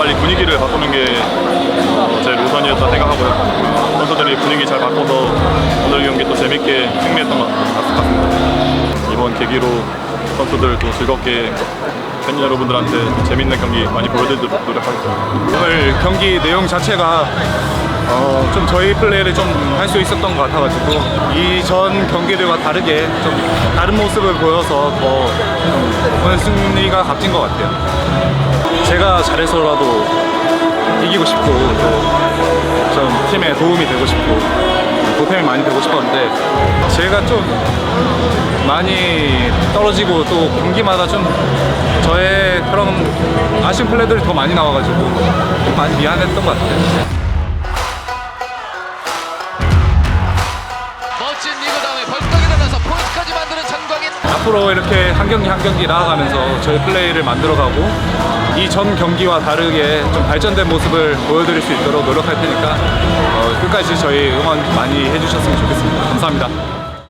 빨리 분위기를 바꾸는 게 어, 제 우선이었다 생각하고요. 선수들이 분위기 잘 바꿔서 오늘 경기 또 재밌게 승리했던 것 같습니다. 이번 계기로 선수들도 즐겁게 팬 여러분들한테 또 재밌는 경기 많이 보여드리도록 노력하겠습니다. 오늘 경기 내용 자체가 어, 좀 저희 플레이를 좀 할 수 있었던 것 같아가지고 이전 경기들과 다르게 좀 다른 모습을 보여서 더좀 오늘 승리가 값진 것 같아요. 제가 잘해서라도 이기고 싶고 또좀 팀에 도움이 되고 싶고 보탬이 많이 되고 싶었는데 제가 좀 많이 떨어지고 또 경기마다 좀 저의 그런 아쉬운 플레이들이 더 많이 나와가지고 좀 많이 미안했던 것 같아요. 앞으로 이렇게 한 경기 한 경기 나아가면서 저희 플레이를 만들어가고 이 전 경기와 다르게 좀 발전된 모습을 보여드릴 수 있도록 노력할 테니까 어, 끝까지 저희 응원 많이 해주셨으면 좋겠습니다. 감사합니다.